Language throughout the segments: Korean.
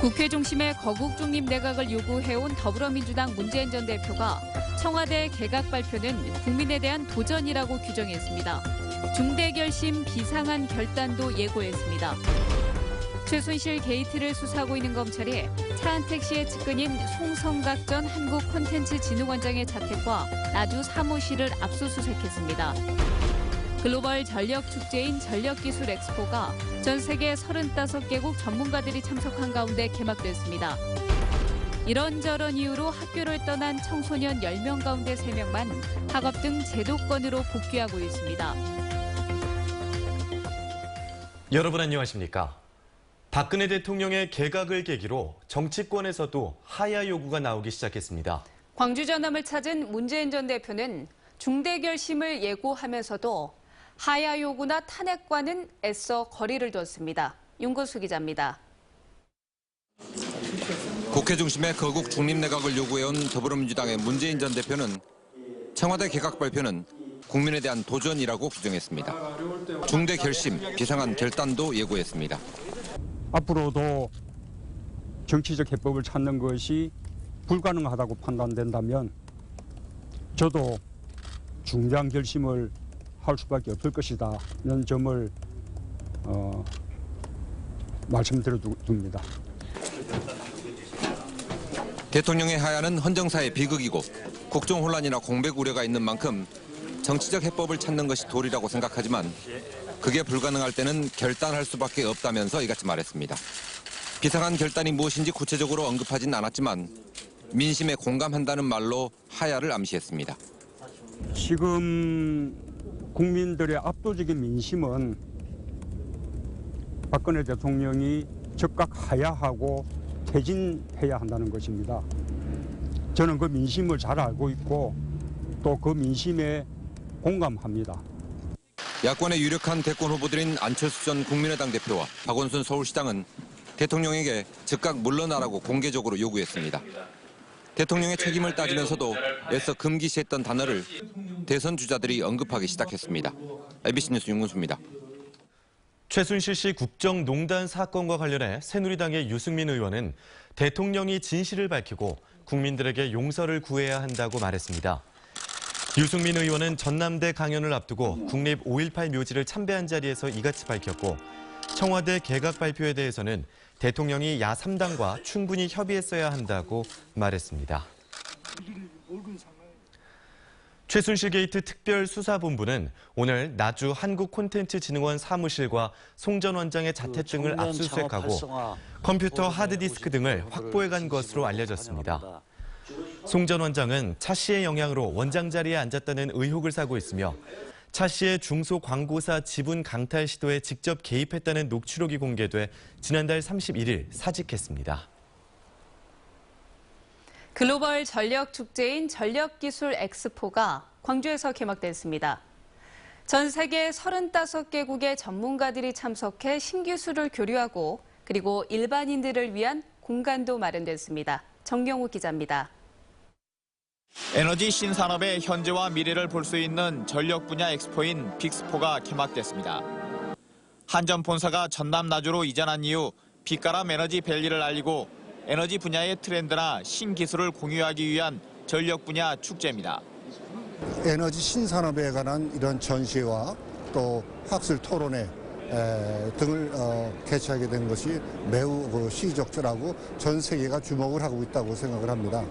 국회 중심의 거국 중립 내각을 요구해온 더불어민주당 문재인 전 대표가 청와대 개각 발표는 국민에 대한 도전이라고 규정했습니다. 중대 결심 비상한 결단도 예고했습니다. 최순실 게이트를 수사하고 있는 검찰이 차한택 씨의 측근인 송성각 전 한국콘텐츠진흥원장의 자택과 나주 사무실을 압수수색했습니다. 글로벌 전력 축제인 전력기술 엑스포가 전 세계 35개국 전문가들이 참석한 가운데 개막됐습니다. 이런저런 이유로 학교를 떠난 청소년 10명 가운데 3명만 학업 등 제도권으로 복귀하고 있습니다. 여러분 안녕하십니까? 박근혜 대통령의 개각을 계기로 정치권에서도 하야 요구가 나오기 시작했습니다. 광주 전함을 찾은 문재인 전 대표는 중대 결심을 예고하면서도 하야 요구나 탄핵과는 애써 거리를 뒀습니다. 윤구수 기자입니다. 국회 중심의 거국 중립내각을 요구해온 더불어민주당의 문재인 전 대표는 청와대 개각 발표는 국민에 대한 도전이라고 규정했습니다. 중대 결심, 비상한 결단도 예고했습니다. 앞으로도 정치적 해법을 찾는 것이 불가능하다고 판단된다면 저도 중대한 결심을 할 수밖에 없을 것이다는 점을 어, 말씀드려 두- 둡니다. 대통령의 하야는 헌정사의 비극이고 국정 혼란이나 공백 우려가 있는 만큼 정치적 해법을 찾는 것이 도리라고 생각하지만 그게 불가능할 때는 결단할 수밖에 없다면서 이같이 말했습니다. 비상한 결단이 무엇인지 구체적으로 언급하진 않았지만 민심에 공감한다는 말로 하야를 암시했습니다. 지금 국민들의 압도적인 민심은 박근혜 대통령이 즉각 하야하고 퇴진해야 한다는 것입니다. 저는 그 민심을 잘 알고 있고 또 그 민심에 공감합니다. 야권의 유력한 대권 후보들인 안철수 전 국민의당 대표와 박원순 서울시장은 대통령에게 즉각 물러나라고 공개적으로 요구했습니다. 대통령의 책임을 따지면서도 애써 금기시했던 단어를 대선 주자들이 언급하기 시작했습니다. MBC 뉴스 윤근수입니다. 최순실 씨 국정농단 사건과 관련해 새누리당의 유승민 의원은 대통령이 진실을 밝히고 국민들에게 용서를 구해야 한다고 말했습니다. 유승민 의원은 전남대 강연을 앞두고 국립 5.18 묘지를 참배한 자리에서 이같이 밝혔고 청와대 개각 발표에 대해서는 대통령이 야 3당과 충분히 협의했어야 한다고 말했습니다. 최순실 게이트 특별수사본부는 오늘 나주 한국콘텐츠진흥원 사무실과 송 전 원장의 자택 등을 청년 압수수색하고 컴퓨터 하드디스크 등을 50% 확보해간 것으로 알려졌습니다. 송 전 원장은 차 씨의 영향으로 원장 자리에 앉았다는 의혹을 사고 있으며 차 씨의 중소 광고사 지분 강탈 시도에 직접 개입했다는 녹취록이 공개돼 지난달 31일 사직했습니다. 글로벌 전력 축제인 전력기술 엑스포가 광주에서 개막됐습니다. 전 세계 35개국의 전문가들이 참석해 신기술을 교류하고 그리고 일반인들을 위한 공간도 마련됐습니다. 정경호 기자입니다. 에너지 신산업의 현재와 미래를 볼 수 있는 전력 분야 엑스포인 빅스포가 개막됐습니다. 한전 본사가 전남 나주로 이전한 이후 빛가람 에너지 밸리를 알리고 에너지 분야의 트렌드나 신기술을 공유하기 위한 전력 분야 축제입니다. 에너지 신산업에 관한 이런 전시와 또 학술 토론회 에, 등을 어, 개최하게 된 것이 매우 그 시적절하고 전 세계가 주목을 하고 있다고 생각을 합니다.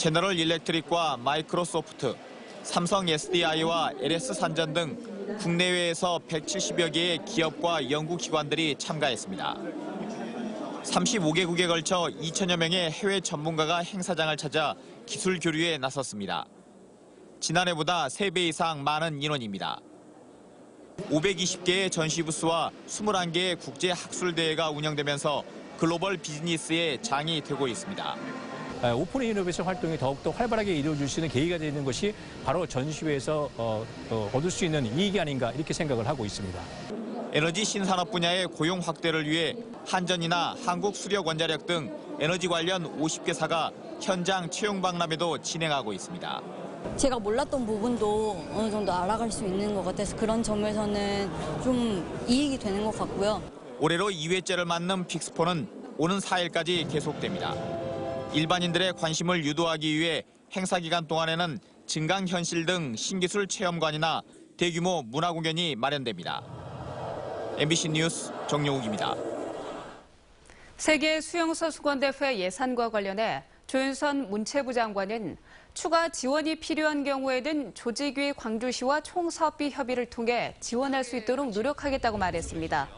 제너럴 일렉트릭과 마이크로소프트, 삼성 SDI와 LS 산전 등 국내외에서 170여 개의 기업과 연구기관들이 참가했습니다. 35개국에 걸쳐 2천여 명의 해외 전문가가 행사장을 찾아 기술 교류에 나섰습니다. 지난해보다 3배 이상 많은 인원입니다. 520개의 전시 부스와 21개의 국제 학술 대회가 운영되면서 글로벌 비즈니스의 장이 되고 있습니다. 아, 오픈 이노베이션 활동이 더욱더 활발하게 이루어질 수 있는 계기가 되는 것이 바로 전시회에서 어, 어, 얻을 수 있는 이익이 아닌가 이렇게 생각을 하고 있습니다. 에너지 신산업 분야의 고용 확대를 위해 한전이나 한국수력원자력 등 에너지 관련 50개사가 현장 채용 박람회도 진행하고 있습니다. 제가 몰랐던 부분도 어느 정도 알아갈 수 있는 것 같아서 그런 점에서는 좀 이익이 되는 것 같고요. 올해로 2회째를 맞는 빅스포는 오는 4일까지 계속됩니다. 일반인들의 관심을 유도하기 위해 행사 기간 동안에는 증강현실 등 신기술 체험관이나 대규모 문화 공연이 마련됩니다. MBC 뉴스 정용욱입니다. 세계 수영선수권대회 예산과 관련해 조윤선 문체부 장관은 추가 지원이 필요한 경우에는 조직위 광주시와 총사업비 협의를 통해 지원할 수 있도록 노력하겠다고 말했습니다.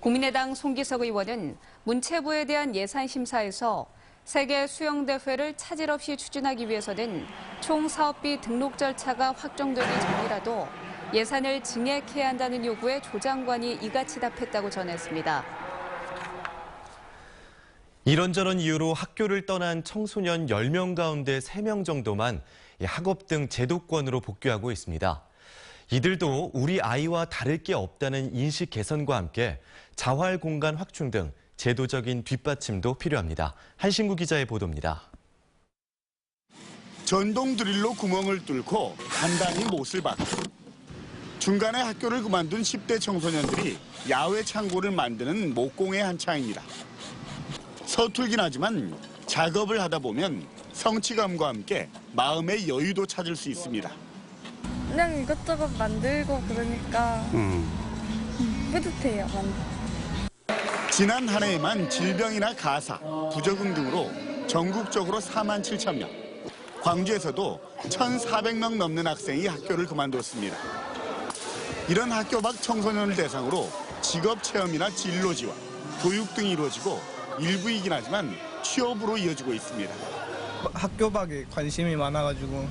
국민의당 송기석 의원은 문체부에 대한 예산 심사에서 세계 수영대회를 차질 없이 추진하기 위해서는 총 사업비 등록 절차가 확정되기 전이라도 예산을 증액해야 한다는 요구에 조 장관이 이같이 답했다고 전했습니다. 이런저런 이유로 학교를 떠난 청소년 10명 가운데 3명 정도만 학업 등 제도권으로 복귀하고 있습니다. 이들도 우리 아이와 다를 게 없다는 인식 개선과 함께 자활 공간 확충 등 제도적인 뒷받침도 필요합니다. 한신구 기자의 보도입니다. 전동 드릴로 구멍을 뚫고 단단히 못을 박고 중간에 학교를 그만둔 10대 청소년들이 야외 창고를 만드는 목공의 한창입니다. 서툴긴 하지만 작업을 하다 보면 성취감과 함께 마음의 여유도 찾을 수 있습니다. 그냥 이것저것 만들고 그러니까 뿌듯해요. 만 지난 한 해에만 질병이나 가사, 부적응 등으로 전국적으로 4만 7천 명, 광주에서도 1,400명 넘는 학생이 학교를 그만뒀습니다. 이런 학교 밖 청소년을 대상으로 직업 체험이나 진로 지원, 교육 등이 이루어지고 일부이긴 하지만 취업으로 이어지고 있습니다. 학교 밖에 관심이 많아가지고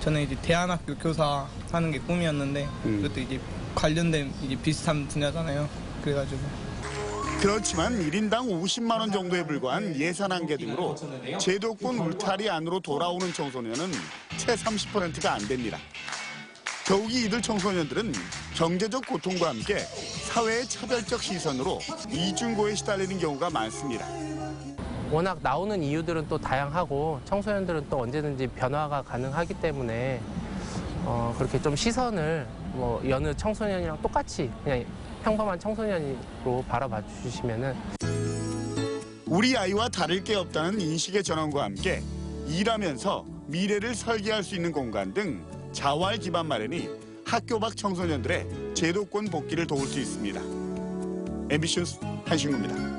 저는 이제 대안학교 교사 하는 게 꿈이었는데 그것도 이제 관련된 이제 비슷한 분야잖아요. 그래가지고 그렇지만 1인당 50만 원 정도에 불과한 예산 한계 등으로 제도권 울타리 안으로 돌아오는 청소년은 채 30%가 안 됩니다. 더욱이 이들 청소년들은 경제적 고통과 함께 사회의 차별적 시선으로 이중고에 시달리는 경우가 많습니다. 워낙 나오는 이유들은 또 다양하고 청소년들은 또 언제든지 변화가 가능하기 때문에 어, 그렇게 좀 시선을 뭐 여느 청소년이랑 똑같이 그냥 평범한 청소년으로 바라봐 주시면은 우리 아이와 다를 게 없다는 인식의 전환과 함께 일하면서 미래를 설계할 수 있는 공간 등 자활 기반 마련이 학교 밖 청소년들의 제도권 복귀를 도울 수 있습니다. MBC 뉴스 한신구입니다.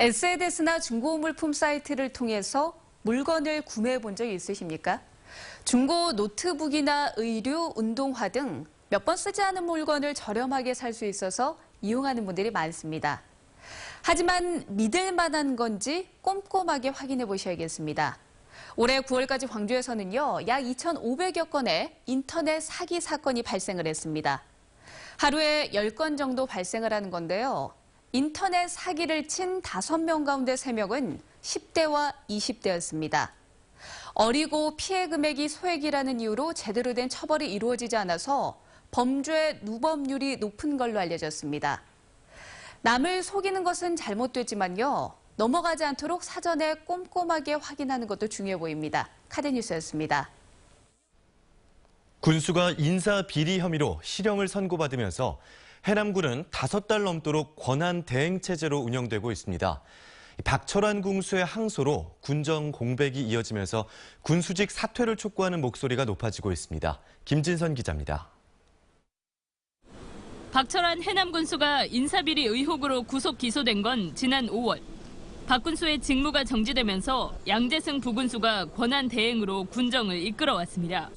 SNS나 중고 물품 사이트를 통해서 물건을 구매해 본적 있으십니까? 중고 노트북이나 의류, 운동화 등 몇 번 쓰지 않은 물건을 저렴하게 살 수 있어서 이용하는 분들이 많습니다. 하지만 믿을 만한 건지 꼼꼼하게 확인해 보셔야겠습니다. 올해 9월까지 광주에서는요, 약 2,500여 건의 인터넷 사기 사건이 발생을 했습니다. 하루에 10건 정도 발생을 하는 건데요. 인터넷 사기를 친 5명 가운데 3명은 10대와 20대였습니다. 어리고 피해 금액이 소액이라는 이유로 제대로 된 처벌이 이루어지지 않아서 범죄 누범률이 높은 걸로 알려졌습니다. 남을 속이는 것은 잘못됐지만요. 넘어가지 않도록 사전에 꼼꼼하게 확인하는 것도 중요해 보입니다. 카드뉴스였습니다. 군수가 인사 비리 혐의로 실형을 선고받으면서 해남군은 다섯 달 넘도록 권한 대행 체제로 운영되고 있습니다. 박철환 군수의 항소로 군정 공백이 이어지면서 군수직 사퇴를 촉구하는 목소리가 높아지고 있습니다. 김진선 기자입니다. 박철환 해남 군수가 인사비리 의혹으로 구속 기소된 건 지난 5월. 박 군수의 직무가 정지되면서 양재승 부군수가 권한 대행으로 군정을 이끌어왔습니다.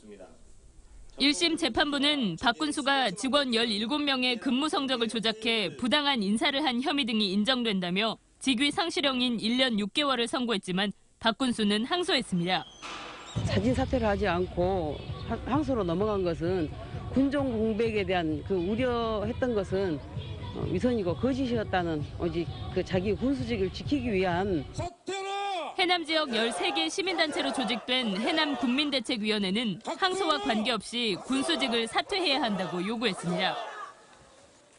1심 재판부는 박 군수가 직원 17명의 근무 성적을 조작해 부당한 인사를 한 혐의 등이 인정된다며 직위 상실형인 1년 6개월을 선고했지만 박 군수는 항소했습니다. 자진 사퇴를 하지 않고 항소로 넘어간 것은 군종 공백에 대한 그 우려했던 것은 어, 위선이고 거짓이었다는 오직 그 자기 군수직을 지키기 위한 해남 지역 13개 시민단체로 조직된 해남 국민대책위원회는 항소와 관계없이 군수직을 사퇴해야 한다고 요구했습니다.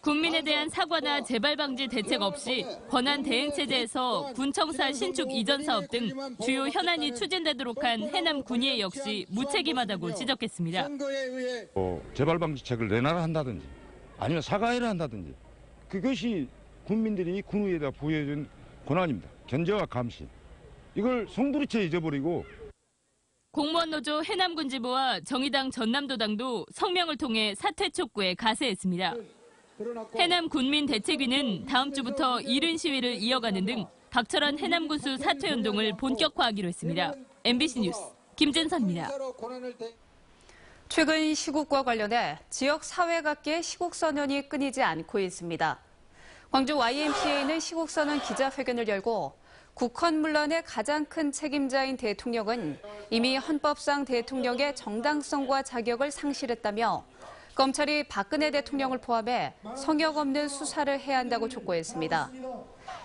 국민에 대한 사과나 재발 방지 대책 없이 권한 대행 체제에서 군청사 신축 이전 사업 등 주요 현안이 추진되도록 한 해남 군의회 역시 무책임하다고 지적했습니다. 어, 재발 방지책을 내놔라 한다든지 아니면 사과해라 한다든지 그것이 국민들이 군의에다 부여해준 권한입니다. 견제와 감시. 이걸 송두리째 잊어버리고 공무원 노조 해남군 지부와 정의당 전남도당도 성명을 통해 사퇴 촉구에 가세했습니다. 해남 군민 대책위는 다음 주부터 이른 시위를 이어가는 등 박철원 해남 군수 사퇴 운동을 본격화하기로 했습니다. MBC 뉴스 김진선입니다. 최근 시국과 관련해 지역 사회각계의 시국 선언이 끊이지 않고 있습니다. 광주 YMCA는 시국 선언 기자회견을 열고 국헌 문란의 가장 큰 책임자인 대통령은 이미 헌법상 대통령의 정당성과 자격을 상실했다며 검찰이 박근혜 대통령을 포함해 성역 없는 수사를 해야 한다고 촉구했습니다.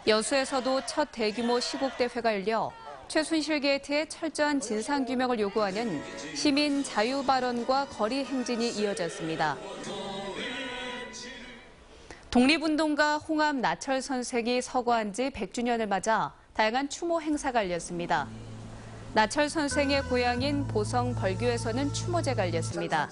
여수에서도 첫 대규모 시국대회가 열려 최순실 게이트의 철저한 진상규명을 요구하는 시민 자유 발언과 거리 행진이 이어졌습니다. 독립운동가 홍암 나철 선생이 서거한 지 100주년을 맞아 다양한 추모 행사가 열렸습니다. 나철 선생의 고향인 보성 벌교에서는 추모제가 열렸습니다.